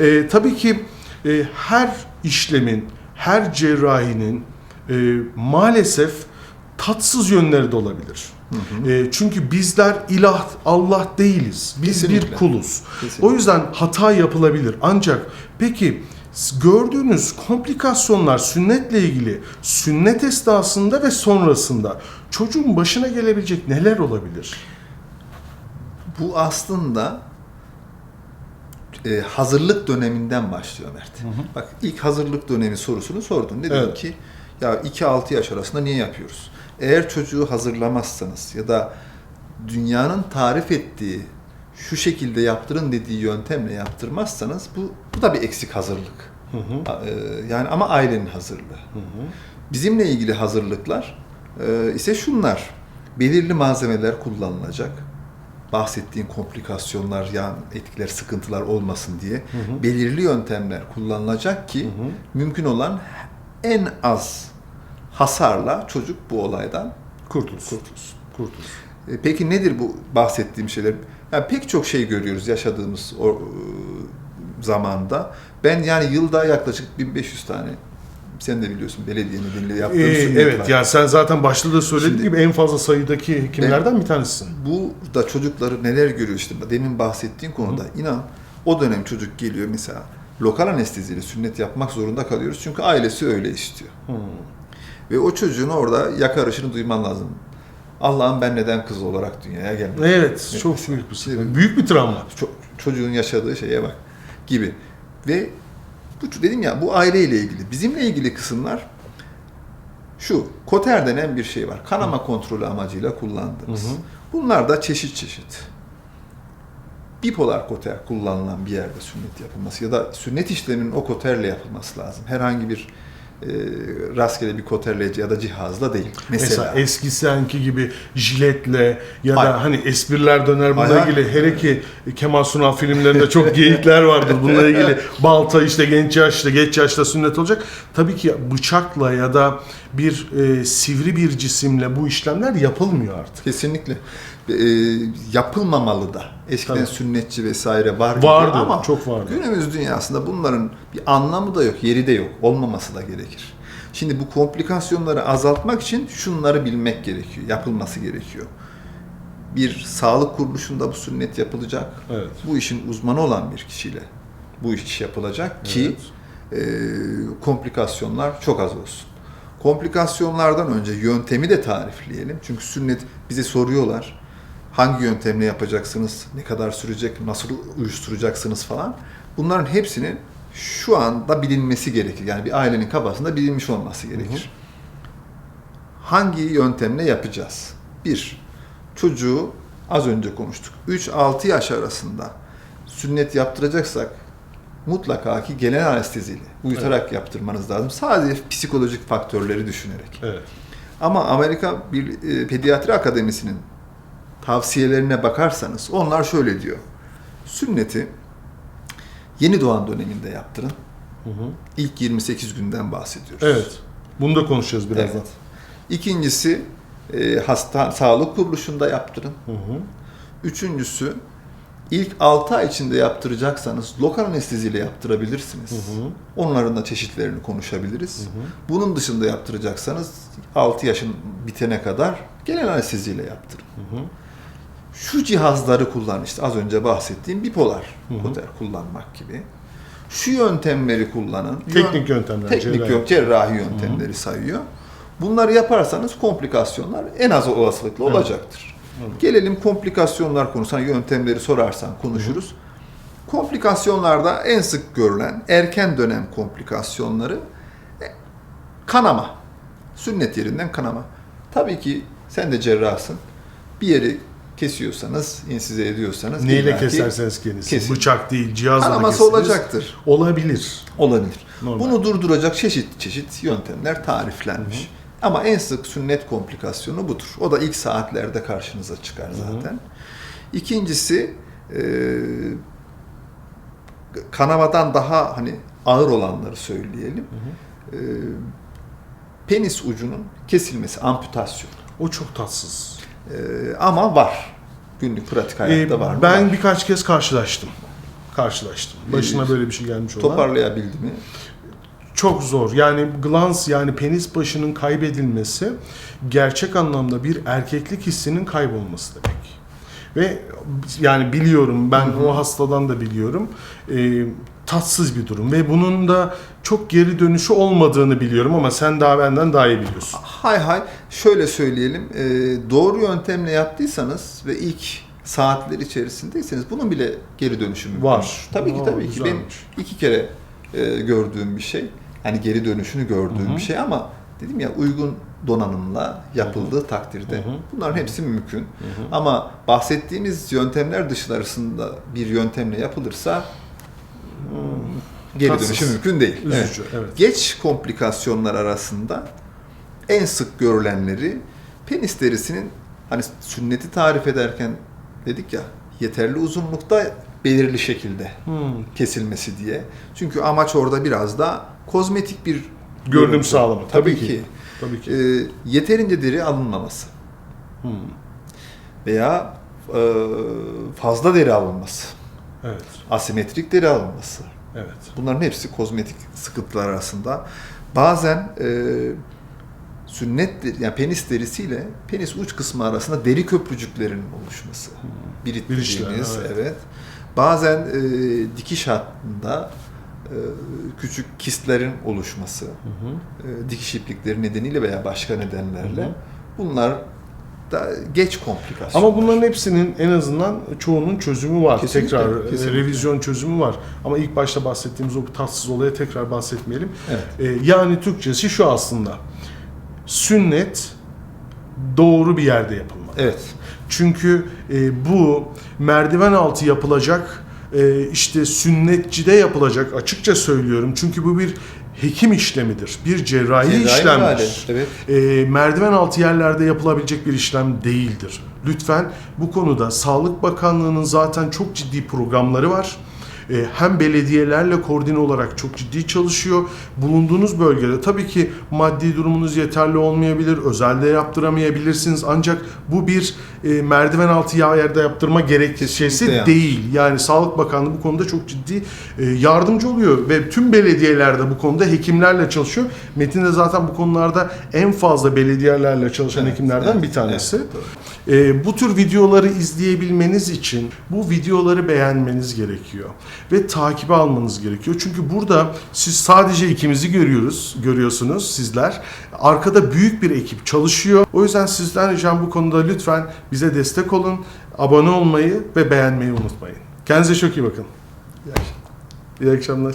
E, tabii ki e, her işlemin, her cerrahinin e, maalesef tatsız yönleri de olabilir. E, çünkü bizler ilah, Allah değiliz. Biz bir Kesinlikle. kuluz. Kesinlikle. O yüzden hata yapılabilir. Ancak peki gördüğünüz komplikasyonlar sünnetle ilgili sünnet esnasında ve sonrasında çocuğun başına gelebilecek neler olabilir? Bu aslında e, hazırlık döneminden başlıyor Mert. Bak ilk hazırlık dönemi sorusunu sordun. Dedim Evet. ki ya 2-6 yaş arasında niye yapıyoruz? Eğer çocuğu hazırlamazsanız ya da dünyanın tarif ettiği şu şekilde yaptırın dediği yöntemle yaptırmazsanız bu, bu da bir eksik hazırlık. A- e, Yani ama ailenin hazırlığı. Bizimle ilgili hazırlıklar e, ise şunlar. Belirli malzemeler kullanılacak. Bahsettiğin komplikasyonlar, yan etkiler, sıkıntılar olmasın diye belirli yöntemler kullanılacak ki mümkün olan en az hasarla çocuk bu olaydan Kurtulsun. kurtulsun. Kurtulsun. E, Peki nedir bu bahsettiğim şeyler? Yani pek çok şey görüyoruz yaşadığımız o, e, zamanda. Ben yani yılda yaklaşık 1500 tane sen de biliyorsun belediye nedeniyle Ee, sünnet evet var. yani sen zaten başta da söylediğin Şimdi- gibi en fazla sayıdaki hekimlerden bir tanesisin. Burada çocukları neler görüyor işte demin bahsettiğin konuda inan o dönem çocuk geliyor mesela lokal anesteziyle sünnet yapmak zorunda kalıyoruz çünkü ailesi öyle istiyor. Ve o çocuğun orada yakarışını duyman lazım. Allah'ım ben neden kız olarak dünyaya gelmedim? Evet, çok büyük bir sıkıntı. Büyük bir travma. Ço- çocuğun yaşadığı şeye bak gibi. Ve bu dedim ya bu aileyle ilgili. Bizimle ilgili kısımlar şu. Koter denen bir şey var. Kanama kontrolü amacıyla kullandığımız. Hı hı. Bunlar da çeşit çeşit. Bipolar koter kullanılan bir yerde sünnet yapılması ya da sünnet işleminin o koterle yapılması lazım. Herhangi bir e, rastgele bir koterle ya da cihazla değil. Mesela, Mesela, eski senki gibi jiletle ya da Hayır. hani espriler döner bununla Hayır. ilgili hele ki Kemal Sunal filmlerinde çok geyikler vardır bununla ilgili balta işte genç yaşta geç yaşta sünnet olacak. Tabii ki bıçakla ya da bir e, sivri bir cisimle bu işlemler yapılmıyor artık. Kesinlikle. E, yapılmamalı da. Eskiden Tabii. sünnetçi vesaire var Vardı, ama çok vardı. günümüz dünyasında bunların bir anlamı da yok, yeri de yok. Olmaması da gerekir. Şimdi bu komplikasyonları azaltmak için şunları bilmek gerekiyor, yapılması gerekiyor. Bir sağlık kuruluşunda bu sünnet yapılacak. Evet. Bu işin uzmanı olan bir kişiyle bu iş yapılacak ki e, komplikasyonlar çok az olsun. Komplikasyonlardan önce yöntemi de tarifleyelim. Çünkü sünnet bize soruyorlar. Hangi yöntemle yapacaksınız? Ne kadar sürecek? Nasıl uyuşturacaksınız falan. Bunların hepsinin şu anda bilinmesi gerekir. Yani bir ailenin kafasında bilinmiş olması gerekir. Hangi yöntemle yapacağız? Bir, çocuğu az önce konuştuk. 3-6 yaş arasında sünnet yaptıracaksak mutlaka ki genel anesteziyle uyutarak yaptırmanız lazım. Sadece psikolojik faktörleri düşünerek. Evet. Ama Amerika bir e, Pediatri Akademisi'nin tavsiyelerine bakarsanız onlar şöyle diyor. Sünneti yeni doğan döneminde yaptırın. Hı hı. İlk 28 günden bahsediyoruz. Evet. Bunu da konuşacağız birazdan. Evet. İkincisi e, hasta sağlık kuruluşunda yaptırın. Hı hı. Üçüncüsü ilk 6 ay içinde yaptıracaksanız lokal anesteziyle yaptırabilirsiniz. Hı hı. Onların da çeşitlerini konuşabiliriz. Bunun dışında yaptıracaksanız 6 yaşın bitene kadar genel anesteziyle yaptırın. Hı hı. Şu cihazları kullan işte az önce bahsettiğim bipolar koter kullanmak gibi. Şu yöntemleri kullanın. Teknik yöntemler, Teknik cerrahi. cerrahi yöntemleri sayıyor. Bunları yaparsanız komplikasyonlar en az olasılıkla Evet. olacaktır. Gelelim komplikasyonlar konusuna yöntemleri sorarsan konuşuruz. Komplikasyonlarda en sık görülen erken dönem komplikasyonları e, kanama. Sünnet yerinden kanama. Tabii ki sen de cerrahsın. Bir yeri kesiyorsanız, insize ediyorsanız Neyle keserseniz kendisi. kesin. Bıçak değil, cihazla Kanaması kesiniz. olacaktır. Olabilir. Olabilir. Normal. Bunu durduracak çeşit çeşit yöntemler tariflenmiş. Ama en sık sünnet komplikasyonu budur. O da ilk saatlerde karşınıza çıkar zaten. İkincisi e, kanamadan daha hani ağır olanları söyleyelim. E, penis ucunun kesilmesi, amputasyon. O çok tatsız. E, ama var. Günlük pratik hayatta Ee, var mı? ben Var. birkaç kez karşılaştım. karşılaştım. Başına böyle bir şey gelmiş olan. Toparlayabildi mi? Çok zor. Yani glans yani penis başının kaybedilmesi gerçek anlamda bir erkeklik hissinin kaybolması demek. Ve yani biliyorum ben o hastadan da biliyorum. e, tatsız bir durum ve bunun da çok geri dönüşü olmadığını biliyorum ama sen daha benden daha iyi biliyorsun. Hay hay şöyle söyleyelim. e, doğru yöntemle yaptıysanız ve ilk saatler içerisindeyseniz bunun bile geri dönüşümü mümkün. Var. Tabii ki tabii ki. Benim iki kere e, gördüğüm bir şey. Yani geri dönüşünü gördüğüm Hı hı. bir şey ama dedim ya uygun donanımla yapıldığı takdirde Hı hı. bunların hepsi mümkün. Ama bahsettiğimiz yöntemler dışarısında bir yöntemle yapılırsa geri Tatsız. dönüşü mümkün değil. Evet. Üzücü. Evet. Geç komplikasyonlar arasında en sık görülenleri penis derisinin hani sünneti tarif ederken dedik ya yeterli uzunlukta belirli şekilde Hmm. kesilmesi diye. Çünkü amaç orada biraz da kozmetik bir Görünüm görüntü. sağlama. Tabii, Tabii ki. ki. Tabii ki. Ee, yeterince deri alınmaması Hmm. veya e, fazla deri alınması, Evet. asimetrik deri alınması. Evet. Bunların hepsi kozmetik sıkıntılar arasında. Bazen e, sünnet yani penis derisiyle penis uç kısmı arasında deri köprücüklerinin oluşması. Birit Birişler, dediğimiz, evet. evet. Bazen e, dikiş hattında e, küçük kistlerin oluşması, Hı hı. e, dikiş iplikleri nedeniyle veya başka nedenlerle Hı hı. bunlar da geç komplikasyon. Ama bunların hepsinin en azından çoğunun çözümü var. Kesinlikle, tekrar e, kesinlikle. revizyon çözümü var. Ama ilk başta bahsettiğimiz o tatsız olaya tekrar bahsetmeyelim. Evet. E, yani Türkçesi şu aslında. Sünnet doğru bir yerde yapılmalı. Evet. Çünkü e, bu merdiven altı yapılacak, e, işte sünnetçide yapılacak açıkça söylüyorum. Çünkü bu bir hekim işlemidir, bir cerrahi, Cerrahi işlemdir. müdahale, evet. E, merdiven altı yerlerde yapılabilecek bir işlem değildir. Lütfen bu konuda Sağlık Bakanlığı'nın zaten çok ciddi programları var. E, hem belediyelerle koordine olarak çok ciddi çalışıyor. Bulunduğunuz bölgede tabii ki maddi durumunuz yeterli olmayabilir, özelde yaptıramayabilirsiniz. Ancak bu bir e, merdiven altı yerde yaptırma gerekçesi yanlış. değil. Yani Sağlık Bakanlığı bu konuda çok ciddi e, yardımcı oluyor ve tüm belediyeler bu konuda hekimlerle çalışıyor. Metin de zaten bu konularda en fazla belediyelerle çalışan Evet, hekimlerden evet, bir tanesi. evet. E, bu tür videoları izleyebilmeniz için bu videoları beğenmeniz gerekiyor ve takibe almanız gerekiyor. Çünkü burada siz sadece ikimizi görüyoruz, görüyorsunuz sizler. Arkada büyük bir ekip çalışıyor. O yüzden sizden ricam bu konuda lütfen bize destek olun, abone olmayı ve beğenmeyi unutmayın. Kendinize çok iyi bakın. İyi akşamlar.